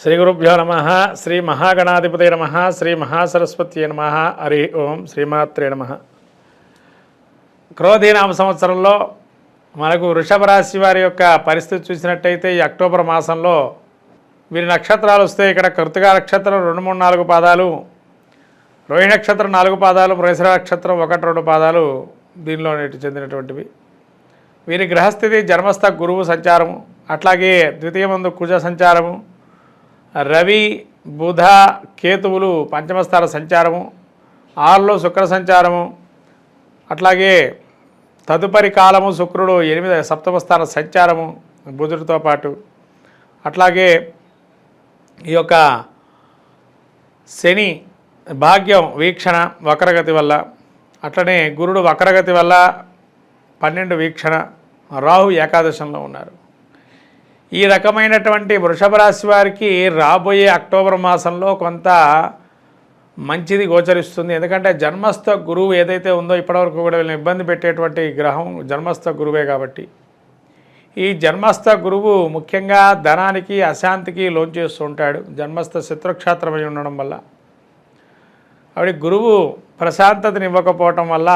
శ్రీ గురుభ్యో నమ శ్రీ మహాగణాధిపతి నమ శ్రీ మహాసరస్వతి నమ హరి ఓం శ్రీమాత్రే నమ. క్రోధీనామ సంవత్సరంలో మనకు వృషభ రాశి వారి యొక్క పరిస్థితి చూసినట్టయితే ఈ అక్టోబర్ మాసంలో వీరి నక్షత్రాలు వస్తే ఇక్కడ కృతికా నక్షత్రం రెండు మూడు నాలుగు పాదాలు రోహిణి నక్షత్రం నాలుగు పాదాలు ప్రసర నక్షత్రం ఒకటి రెండు పాదాలు దీనిలో చెందినటువంటివి. వీరి గ్రహస్థితి జన్మస్థ గురువు సంచారము అట్లాగే ద్వితీయ మందు కుజ సంచారము రవి బుధ కేతువులు పంచమస్థాన సంచారము ఆరులో శుక్ర సంచారము అట్లాగే తదుపరి కాలము శుక్రుడు ఎనిమిది సప్తమస్థాన సంచారము బుధుడితో పాటు. అట్లాగే ఈ యొక్క శని భాగ్యం వీక్షణ వక్రగతి వల్ల అట్లనే గురుడు వక్రగతి వల్ల పన్నెండు వీక్షణ రాహు ఏకాదశంలో ఉన్నారు. ఈ రకమైనటువంటి వృషభ రాశి వారికి రాబోయే అక్టోబర్ మాసంలో కొంత మంచిది గోచరిస్తుంది. ఎందుకంటే జన్మస్థ గురువు ఏదైతే ఉందో ఇప్పటివరకు కూడా వీళ్ళని ఇబ్బంది పెట్టేటువంటి గ్రహం జన్మస్థ గురువే కాబట్టి. ఈ జన్మస్థ గురువు ముఖ్యంగా ధనానికి అశాంతికి లోన్ చేస్తూ ఉంటాడు. జన్మస్థ శత్రుక్షేత్రమై ఉండడం వల్ల. ఆవిడ గురువు ప్రశాంతతని ఇవ్వకపోవటం వల్ల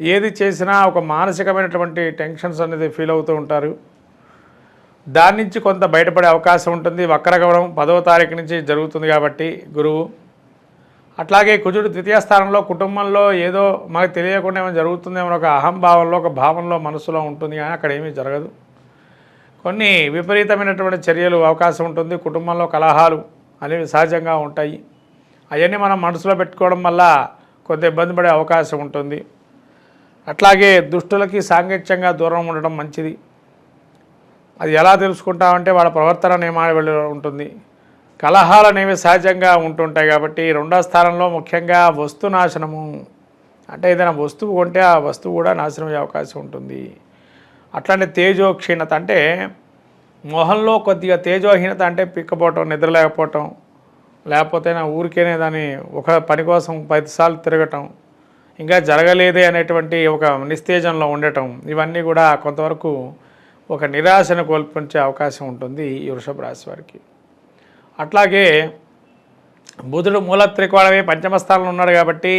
ఏది చేసినా ఒక మానసికమైనటువంటి టెన్షన్స్ అనేది ఫీల్ అవుతూ ఉంటారు. దాని నుంచి కొంత బయటపడే అవకాశం ఉంటుంది. వక్రగమనం పదవ తారీఖు నుంచి జరుగుతుంది కాబట్టి గురువు. అట్లాగే కుజుడు ద్వితీయ స్థానంలో కుటుంబంలో ఏదో మనకు తెలియకుండా ఏమైనా జరుగుతుందేమో ఒక అహంభావంలో ఒక భావంలో మనసులో ఉంటుంది కానీ అక్కడ ఏమీ జరగదు. కొన్ని విపరీతమైనటువంటి చర్యలు అవకాశం ఉంటుంది. కుటుంబంలో కలహాలు అనేవి సహజంగా ఉంటాయి. అవన్నీ మనం మనసులో పెట్టుకోవడం వల్ల కొంత ఇబ్బంది పడే అవకాశం ఉంటుంది. అట్లాగే దుష్టులకి సాంగత్యంగా దూరం ఉండడం మంచిది. అది ఎలా తెలుసుకుంటామంటే వాళ్ళ ప్రవర్తన నియమావళి ఉంటుంది. కలహాలు అనేవి సహజంగా ఉంటుంటాయి కాబట్టి రెండో స్థానంలో ముఖ్యంగా వస్తు నాశనము. అంటే ఏదైనా వస్తువు కొంటే ఆ వస్తువు కూడా నాశనం అయ్యే అవకాశం ఉంటుంది. అట్లానే తేజో క్షీణత అంటే మొహంలో కొద్దిగా తేజోహీనత అంటే పిక్కపోవటం నిద్ర లేకపోవటం లేకపోతే నా ఊరికేనే దాన్ని ఒక పని కోసం పదిసార్లు తిరగటం ఇంకా జరగలేదే అనేటువంటి ఒక నిస్తేజంలో ఉండటం ఇవన్నీ కూడా కొంతవరకు ఒక నిరాశను కోల్పించే అవకాశం ఉంటుంది ఈ వృషభ రాశి వారికి. అట్లాగే బుధుడు మూల త్రికోణమే పంచమ స్థానంలో ఉన్నాడు కాబట్టి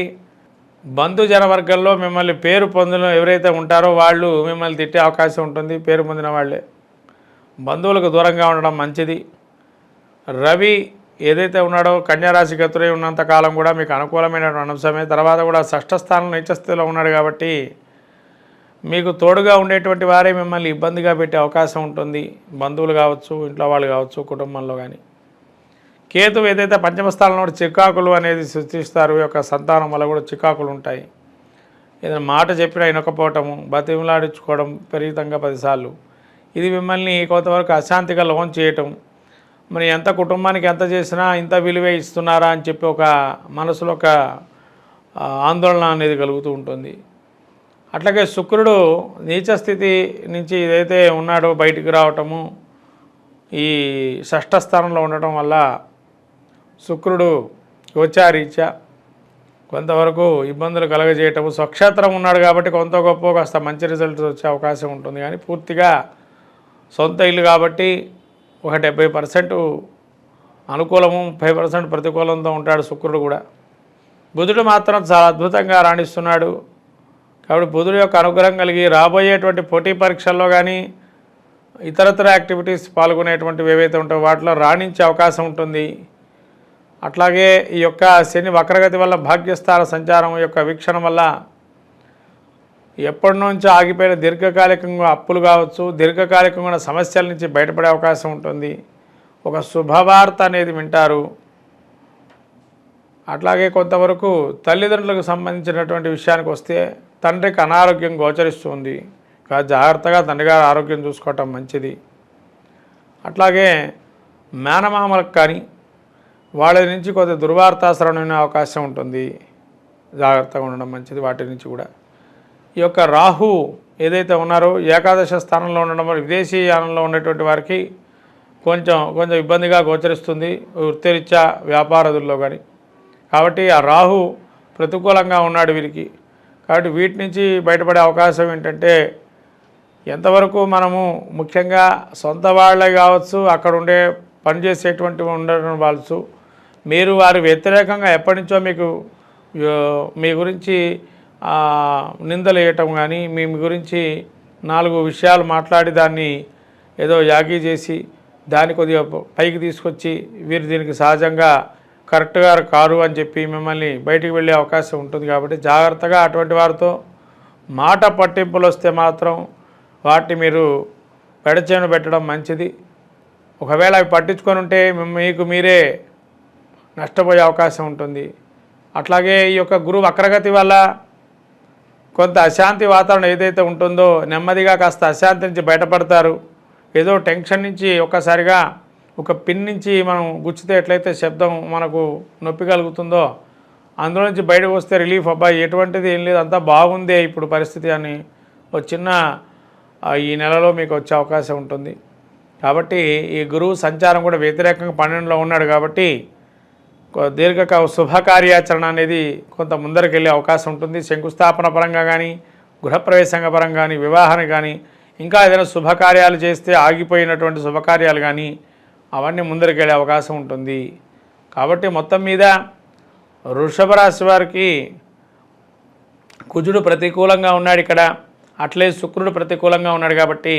బంధుజన వర్గంలో మిమ్మల్ని పేరు పొందిన ఎవరైతే ఉంటారో వాళ్ళు మిమ్మల్ని తిట్టే అవకాశం ఉంటుంది పేరు పొందిన వాళ్ళే. బంధువులకు దూరంగా ఉండడం మంచిది. రవి ఏదైతే ఉన్నాడో కన్యారాశి గతులై ఉన్నంత కాలం కూడా మీకు అనుకూలమైనటువంటి అంశమే. తర్వాత కూడా షష్ఠ స్థానం నీచస్థితిలో ఉన్నాడు కాబట్టి మీకు తోడుగా ఉండేటువంటి వారే మిమ్మల్ని ఇబ్బందిగా పెట్టే అవకాశం ఉంటుంది. బంధువులు కావచ్చు ఇంట్లో వాళ్ళు కావచ్చు కుటుంబంలో కానీ కేతు ఏదైతే పంచమ స్థానంలో చికాకులు అనేది సృష్టిస్తారు. ఈ యొక్క సంతానం వల్ల కూడా చికాకులు ఉంటాయి. ఏదైనా మాట చెప్పినా వినకపోవటము బతిమలాడించుకోవడం పెరిగితంగా పదిసార్లు. ఇది మిమ్మల్ని కొంతవరకు అశాంతిగా లోన్ చేయటం. మరి ఎంత కుటుంబానికి ఎంత చేసినా ఇంత విలువే ఇస్తున్నారా అని చెప్పి ఒక మనసులో ఒక ఆందోళన అనేది కలుగుతూ ఉంటుంది. అట్లాగే శుక్రుడు నీచ స్థితి నుంచి ఏదైతే ఉన్నాడో బయటికి రావటము ఈ షష్ఠ స్థానంలో ఉండటం వల్ల శుక్రుడు గోచారీత్యా కొంతవరకు ఇబ్బందులు కలగజేయటము స్వక్షేత్రం ఉన్నాడు కాబట్టి కొంత గొప్ప కాస్త మంచి రిజల్ట్స్ వచ్చే అవకాశం ఉంటుంది. కానీ పూర్తిగా సొంత ఇల్లు కాబట్టి ఒక డెబ్బై పర్సెంట్ అనుకూలము ముప్పై పర్సెంట్ ప్రతికూలంతో ఉంటాడు శుక్రుడు కూడా. బుధుడు మాత్రం చాలా అద్భుతంగా రాణిస్తున్నాడు. కాబట్టి బుధుడు యొక్క అనుగ్రహం కలిగి రాబోయేటువంటి పోటీ పరీక్షల్లో కానీ ఇతరతర యాక్టివిటీస్ పాల్గొనేటువంటివి ఏవైతే ఉంటాయో వాటిలో రాణించే అవకాశం ఉంటుంది. అట్లాగే ఈ యొక్క శని వక్రగతి వల్ల భాగ్యస్థాన సంచారం యొక్క వీక్షణ వల్ల ఎప్పటి నుంచో ఆగిపోయిన దీర్ఘకాలికంగా అప్పులు కావచ్చు దీర్ఘకాలికంగా సమస్యల నుంచి బయటపడే అవకాశం ఉంటుంది. ఒక శుభవార్త అనేది వింటారు. అట్లాగే కొంతవరకు తల్లిదండ్రులకు సంబంధించినటువంటి విషయానికి వస్తే తండ్రికి అనారోగ్యం గోచరిస్తుంది. జాగ్రత్తగా తండ్రి ఆరోగ్యం చూసుకోవటం మంచిది. అట్లాగే మేనమామలకు కానీ వాళ్ళ నుంచి కొంత దుర్వార్తాశ్రవణ అవకాశం ఉంటుంది. జాగ్రత్తగా ఉండడం మంచిది వాటి నుంచి కూడా. ఈ యొక్క రాహు ఏదైతే ఉన్నారో ఏకాదశ స్థానంలో ఉండడం వల్ల విదేశీ యానంలో ఉన్నటువంటి వారికి కొంచెం కొంచెం ఇబ్బందిగా గోచరిస్తుంది. వృత్తిరీత్యా వ్యాపారదుల్లో కానీ. కాబట్టి ఆ రాహు ప్రతికూలంగా ఉన్నాడు వీరికి. కాబట్టి వీటి నుంచి బయటపడే అవకాశం ఏంటంటే ఎంతవరకు మనము ముఖ్యంగా సొంత వాళ్ళే కావచ్చు అక్కడ ఉండే పనిచేసేటువంటి ఉండడం వాళ్ళు మీరు వారి వ్యతిరేకంగా ఎప్పటి నుంచో మీకు మీ గురించి నిందలు వేయటం కానీ మీ గురించి నాలుగు విషయాలు మాట్లాడి దాన్ని ఏదో యాగి చేసి దాన్ని కొద్దిగా పైకి తీసుకొచ్చి వీరు దీనికి సహజంగా కరెక్ట్గా కారు అని చెప్పి మిమ్మల్ని బయటికి వెళ్ళే అవకాశం ఉంటుంది కాబట్టి జాగ్రత్తగా అటువంటి వారితో మాట పట్టింపులు వస్తే మాత్రం వాటిని మీరు పెడచేను పెట్టడం మంచిది. ఒకవేళ అవి పట్టించుకొని ఉంటే మీకు మీరే నష్టపోయే అవకాశం ఉంటుంది. అట్లాగే ఈ యొక్క గురువు వక్రగతి వల్ల కొంత అశాంతి వాతావరణం ఏదైతే ఉంటుందో నెమ్మదిగా కాస్త అశాంతి నుంచి బయటపడతారు. ఏదో టెన్షన్ నుంచి ఒక్కసారిగా ఒక పిన్ నుంచి మనం గుచ్చితే ఎట్లయితే శబ్దం మనకు నొప్పి కలుగుతుందో అందులో నుంచి బయటకు వస్తే రిలీఫ్ అబ్బాయి ఎటువంటిది ఏం లేదు అంతా బాగుందే ఇప్పుడు పరిస్థితి అని ఒక చిన్న ఈ నెలలో మీకు వచ్చే అవకాశం ఉంటుంది. కాబట్టి ఈ గురువు సంచారం కూడా వ్యతిరేకంగా పన్నెండులో ఉన్నాడు కాబట్టి దీర్ఘక శుభకార్యాచరణ అనేది కొంత ముందరికి వెళ్ళే అవకాశం ఉంటుంది. శంకుస్థాపన పరంగా కానీ గృహప్రవేశంగా పరంగా కానీ వివాహాన్ని కానీ ఇంకా ఏదైనా శుభకార్యాలు చేస్తే ఆగిపోయినటువంటి శుభకార్యాలు కానీ అవన్నీ ముందరికెళ్ళే అవకాశం ఉంటుంది. కాబట్టి మొత్తం మీద వృషభ రాశి వారికి కుజుడు ప్రతికూలంగా ఉన్నాడు ఇక్కడ. అట్లే శుక్రుడు ప్రతికూలంగా ఉన్నాడు కాబట్టి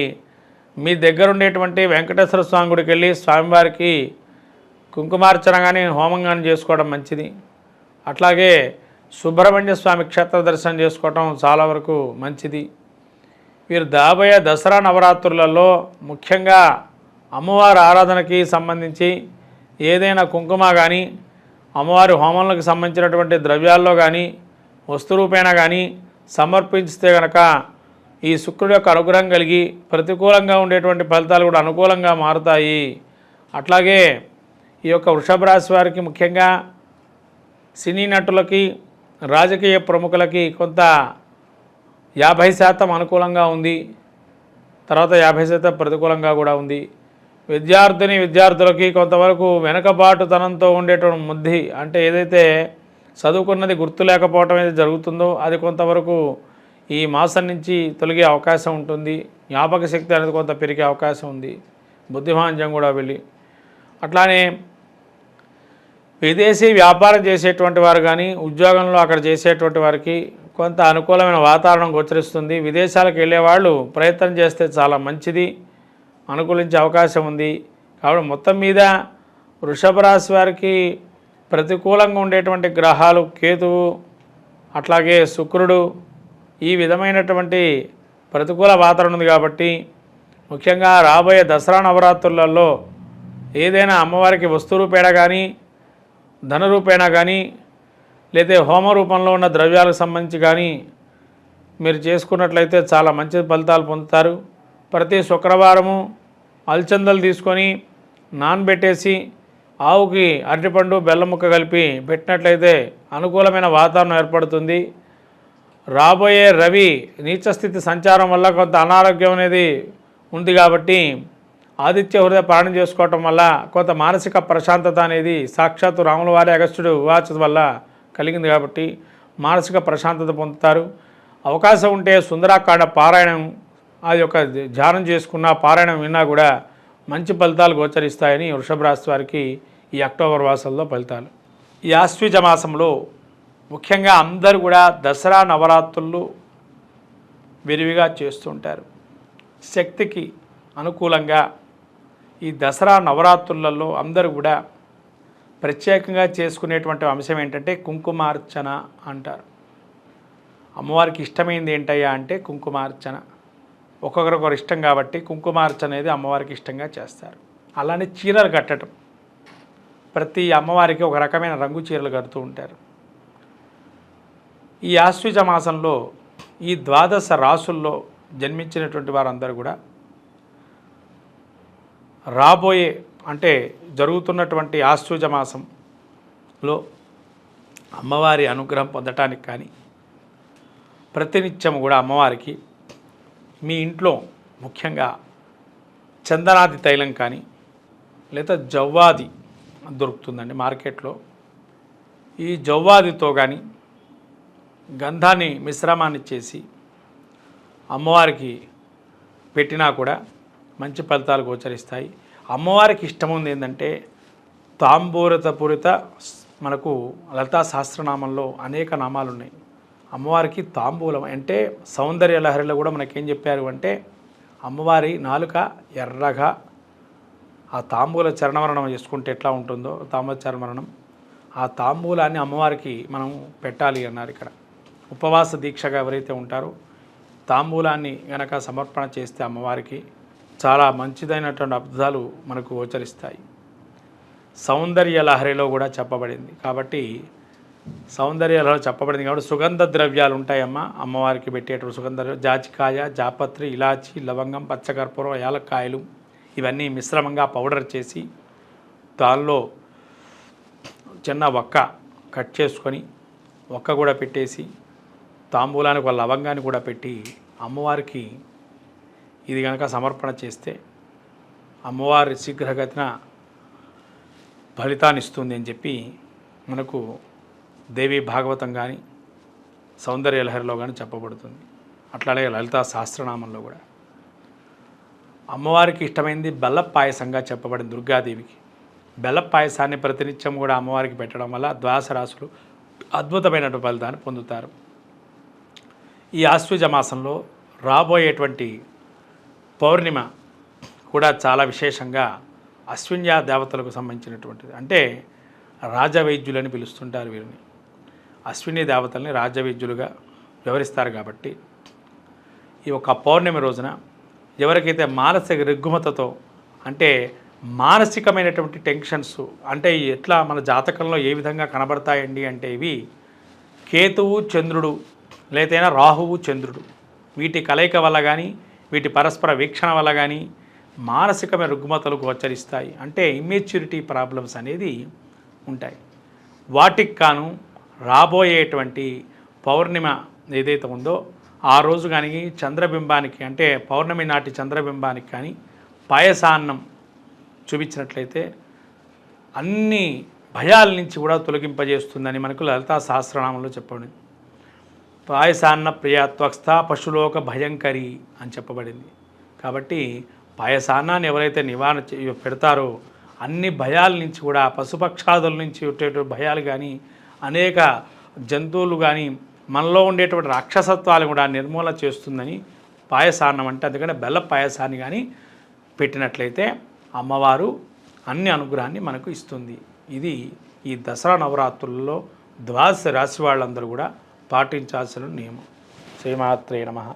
మీ దగ్గర ఉండేటువంటి వెంకటేశ్వర స్వామి గుడికి వెళ్ళి స్వామివారికి కుంకుమార్చన కానీ హోమం కానీ చేసుకోవడం మంచిది. అట్లాగే సుబ్రహ్మణ్య స్వామి క్షేత్ర దర్శనం చేసుకోవటం చాలా వరకు మంచిది. వీరు దాబోయే దసరా నవరాత్రులలో ముఖ్యంగా అమ్మవారి ఆరాధనకి సంబంధించి ఏదైనా కుంకుమ కానీ అమ్మవారి హోమంలకు సంబంధించినటువంటి ద్రవ్యాల్లో కానీ వస్తురూపేణ కానీ సమర్పించితే కనుక ఈ శుక్రుడి యొక్క అనుగ్రహం కలిగి ప్రతికూలంగా ఉండేటువంటి ఫలితాలు కూడా అనుకూలంగా మారుతాయి. అట్లాగే ఈ యొక్క వృషభ రాశి వారికి ముఖ్యంగా సినీ నటులకి రాజకీయ ప్రముఖులకి కొంత యాభై శాతం అనుకూలంగా ఉంది. తర్వాత యాభై శాతం ప్రతికూలంగా కూడా ఉంది. విద్యార్థిని విద్యార్థులకి కొంతవరకు వెనకబాటుతనంతో ఉండేటువంటి ముద్ది అంటే ఏదైతే చదువుకున్నది గుర్తు లేకపోవటం ఏది జరుగుతుందో అది కొంతవరకు ఈ మాసం నుంచి తొలగే అవకాశం ఉంటుంది. జ్ఞాపక శక్తి అనేది కొంత పెరిగే అవకాశం ఉంది. బుద్ధిమాంద్యం కూడా వెళ్ళి. అట్లానే విదేశీ వ్యాపారం చేసేటువంటి వారు కానీ ఉద్యోగంలో అక్కడ చేసేటువంటి వారికి కొంత అనుకూలమైన వాతావరణం గోచరిస్తుంది. విదేశాలకు వెళ్ళే వాళ్ళు ప్రయత్నం చేస్తే చాలా మంచిది. అనుకూలించే అవకాశం ఉంది. కాబట్టి మొత్తం మీద వృషభ రాశి వారికి ప్రతికూలంగా ఉండేటువంటి గ్రహాలు కేతువు అట్లాగే శుక్రుడు ఈ విధమైనటువంటి ప్రతికూల వాతావరణం ఉంది కాబట్టి ముఖ్యంగా రాబోయే దసరా నవరాత్రులలో ఏదైనా అమ్మవారికి వస్తు రూపేణ కానీ ధన రూపేణ కానీ లేదా హోమ రూపంలో ఉన్న ద్రవ్యాలకు సంబంధించి కానీ మీరు చేసుకున్నట్లయితే చాలా మంచి ఫలితాలు పొందుతారు. ప్రతి శుక్రవారము అల్చందలు తీసుకొని నానబెట్టేసి ఆవుకి అరటిపండు బెల్లం ముక్క కలిపి పెట్టినట్లయితే అనుకూలమైన వాతావరణం ఏర్పడుతుంది. రాబోయే రవి నీచస్థితి సంచారం వల్ల కొంత అనారోగ్యం అనేది ఉంది కాబట్టి ఆదిత్య హృదయ పాలన చేసుకోవటం వల్ల కొంత మానసిక ప్రశాంతత అనేది సాక్షాత్తు రాముల వారి అగస్టుడు వివాచత వల్ల కలిగింది కాబట్టి మానసిక ప్రశాంతత పొందుతారు. అవకాశం ఉంటే సుందరాకాండ పారాయణం అది యొక్క ధ్యానం చేసుకున్న పారాయణం విన్నా కూడా మంచి ఫలితాలు గోచరిస్తాయని వృషభ రాశి వారికి ఈ అక్టోబర్ మాసంలో ఫలితాలు. ఈ ఆశ్వీజ మాసంలో ముఖ్యంగా అందరూ కూడా దసరా నవరాత్రులు విరివిగా చేస్తుంటారు శక్తికి అనుకూలంగా ఈ దసరా నవరాత్రులలో అందరూ కూడా ప్రత్యేకంగా చేసుకునేటువంటి అంశం ఏంటంటే కుంకుమార్చన అంటారు. అమ్మవారికి ఇష్టమైంది ఏంటయ్యా అంటే కుంకుమార్చన. ఒక్కొక్కరికొకరు ఇష్టం కాబట్టి కుంకుమార్చ అనేది అమ్మవారికి ఇష్టంగా చేస్తారు. అలానే చీరలు కట్టడం. ప్రతి అమ్మవారికి ఒక రకమైన రంగు చీరలు కడుతూ ఉంటారు. ఈ ఆశ్వీజ మాసంలో ఈ ద్వాదశ రాసుల్లో జన్మించినటువంటి వారందరూ కూడా రాబోయే అంటే జరుగుతున్నటువంటి ఆశ్వజ మాసంలో అమ్మవారి అనుగ్రహం పొందటానికి కానీ ప్రతినిత్యం కూడా అమ్మవారికి మీ ఇంట్లో ముఖ్యంగా చందనాది తైలం కానీ లేదా జవ్వాది దొరుకుతుందండి మార్కెట్లో. ఈ జవ్వాదితో కానీ గంధాన్ని మిశ్రమాన్ని చేసి అమ్మవారికి పెట్టినా కూడా మంచి ఫలితాలు గోచరిస్తాయి. అమ్మవారికి ఇష్టం ఉంది ఏంటంటే తాంబూరత పూరిత మనకు లతా సహస్రనామంలో అనేక నామాలు ఉన్నాయి అమ్మవారికి తాంబూలం అంటే సౌందర్య లహరిలో కూడా మనకేం చెప్పారు అంటే అమ్మవారి నాలుక ఎర్రగా ఆ తాంబూల చరణవరణం చేసుకుంటే ఎట్లా ఉంటుందో? తాంబూల చరణమరణం. ఆ తాంబూలాన్ని అమ్మవారికి మనం పెట్టాలి అన్నారు ఇక్కడ. ఉపవాస దీక్షగా ఎవరైతే ఉంటారో తాంబూలాన్ని గనక సమర్పణ చేస్తే అమ్మవారికి చాలా మంచిదైనటువంటి అబ్దాలు మనకు గోచరిస్తాయి. సౌందర్య లహరిలో కూడా చెప్పబడింది. కాబట్టి సౌందర్యాలలో చెప్పబడింది కాబట్టి సుగంధ ద్రవ్యాలు ఉంటాయమ్మా. అమ్మవారికి పెట్టేటువంటి సుగంధ జాజికాయ జాపత్రి ఇలాచి లవంగం పచ్చకర్పూరం యాలక్కాయలు ఇవన్నీ మిశ్రమంగా పౌడర్ చేసి దానిలో చిన్న ఒక్క కట్ చేసుకొని ఒక్క కూడా పెట్టేసి తాంబూలానికి ఒక లవంగాన్ని కూడా పెట్టి అమ్మవారికి ఇది కనుక సమర్పణ చేస్తే అమ్మవారి శీఘ్రగతిన ఫలితాన్ని ఇస్తుంది అని చెప్పి మనకు దేవి భాగవతం కానీ సౌందర్య లహరిలో కానీ చెప్పబడుతుంది. అట్లానే లలితా సహస్రనామంలో కూడా. అమ్మవారికి ఇష్టమైంది బెల్ల పాయసంగా చెప్పబడింది దుర్గాదేవికి. బెల్ల పాయసాన్ని ప్రతినిత్యం కూడా అమ్మవారికి పెట్టడం వల్ల ద్వాస రాశులు అద్భుతమైనటువంటి ఫలితాన్ని పొందుతారు. ఈ ఆశ్వజ మాసంలో రాబోయేటువంటి పౌర్ణిమ కూడా చాలా విశేషంగా అశ్విన్యా దేవతలకు సంబంధించినటువంటిది. అంటే రాజవైద్యులని పిలుస్తుంటారు వీరిని. అశ్విని దేవతల్ని రాజవైద్యులుగా వివరిస్తారు కాబట్టి ఈ ఒక పౌర్ణమి రోజున ఎవరికైతే మానసిక రుగ్మతతో అంటే మానసికమైనటువంటి టెన్షన్స్ అంటే ఎట్లా మన జాతకంలో ఏ విధంగా కనబడతాయండి అంటే ఇవి కేతువు చంద్రుడు లేదైనా రాహువు చంద్రుడు. వీటి కలయిక వల్ల కానీ వీటి పరస్పర వీక్షణ వల్ల కానీ మానసికమైన రుగ్మతలు గోచరిస్తాయి. అంటే ఇమ్మెచ్యూరిటీ ప్రాబ్లమ్స్ అనేది ఉంటాయి. వాటికి కాను రాబోయేటువంటి పౌర్ణిమ ఏదైతే ఉందో ఆ రోజు కానీ చంద్రబింబానికి అంటే పౌర్ణమి నాటి చంద్రబింబానికి కానీ పాయసాన్నం చూపించినట్లయితే అన్ని భయాల నుంచి కూడా తొలగింపజేస్తుందని మనకు లలితా సహస్రనామంలో చెప్పబడింది. పాయసాన్న ప్రియాత్వస్థ పశులోక భయంకరి అని చెప్పబడింది. కాబట్టి పాయసాన్నాన్ని ఎవరైతే నివారణ పెడతారో అన్ని భయాల నుంచి కూడా పశుపక్షాదుల నుంచి ఉండేటువంటి భయాలు కానీ అనేక జంతువులు కానీ మనలో ఉండేటువంటి రాక్షసత్వాలు కూడా నిర్మూలన చేస్తుందని పాయసాన్నం అంటే అందుకనే బెల్ల పాయసాన్ని కానీ పెట్టినట్లయితే అమ్మవారు అన్ని అనుగ్రహాన్ని మనకు ఇస్తుంది. ఇది ఈ దసరా నవరాత్రులలో ద్వాదశ రాశి వాళ్ళందరూ కూడా పాటించాల్సిన నియమం. శ్రీమాత్రే నమః.